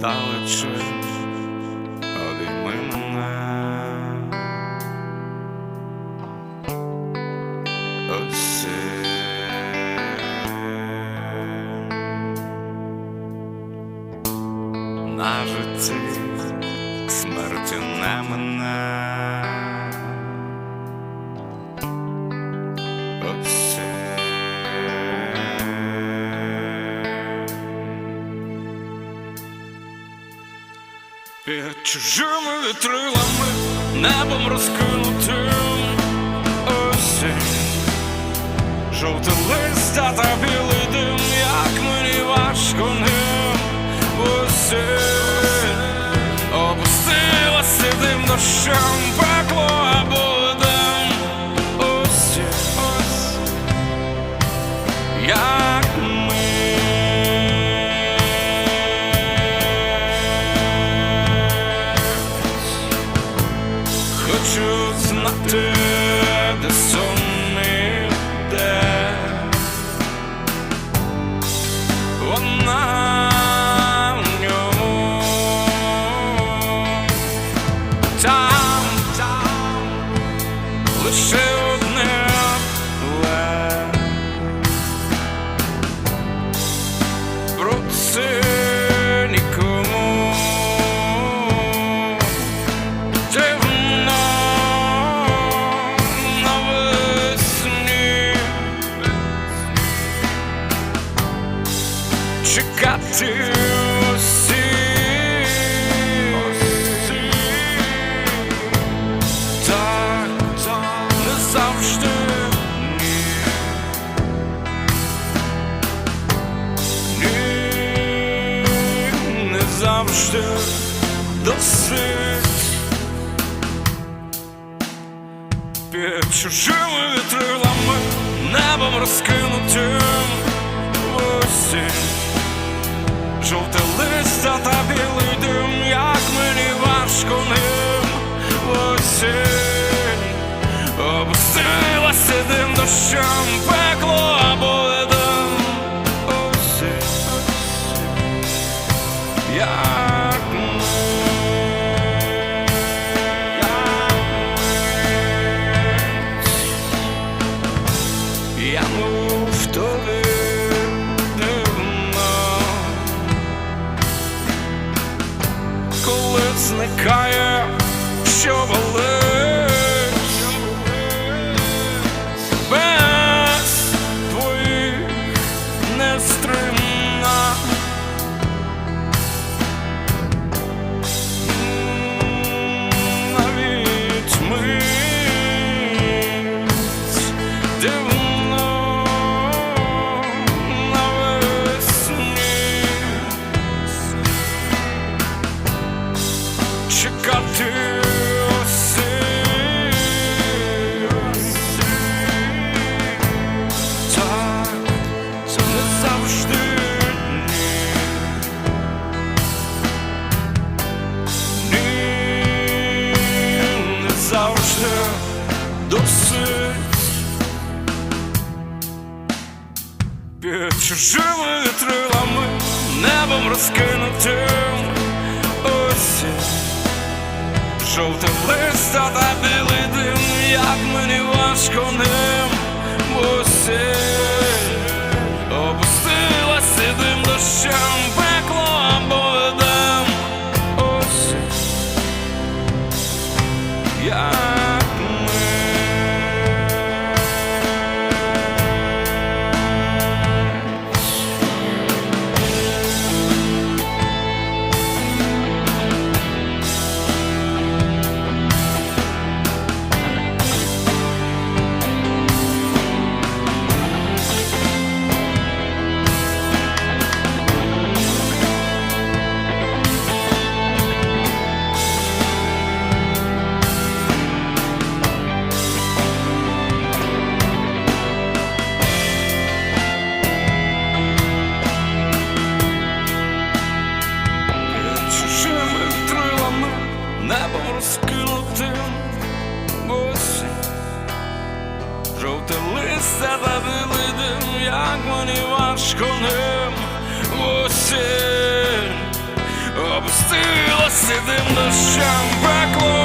далече, обійми мене. Осінь на житті смерті не мене. Чужими вітрилами, небом розкинутим. Осінь, жовте листя та білий дим, як мені важко ним. Осінь опустилася дим дощем, там, там лише одне ле про це нікому Дивно навесні чекати Завжди. Ні. Ні, не завжди. Досить під чужими вітрилами, небом розкинутим. Осінь Жовте Опустилася пекло або ледом усі, як ми, як я не завжди досить. Під чужими вітрилами, небом розкинутим. Осінь, Жовтим листа та білий дим, як мені важко ним Жовте листя та білий дим, як мені важко ним. Осінь гасила сидим дощем пекло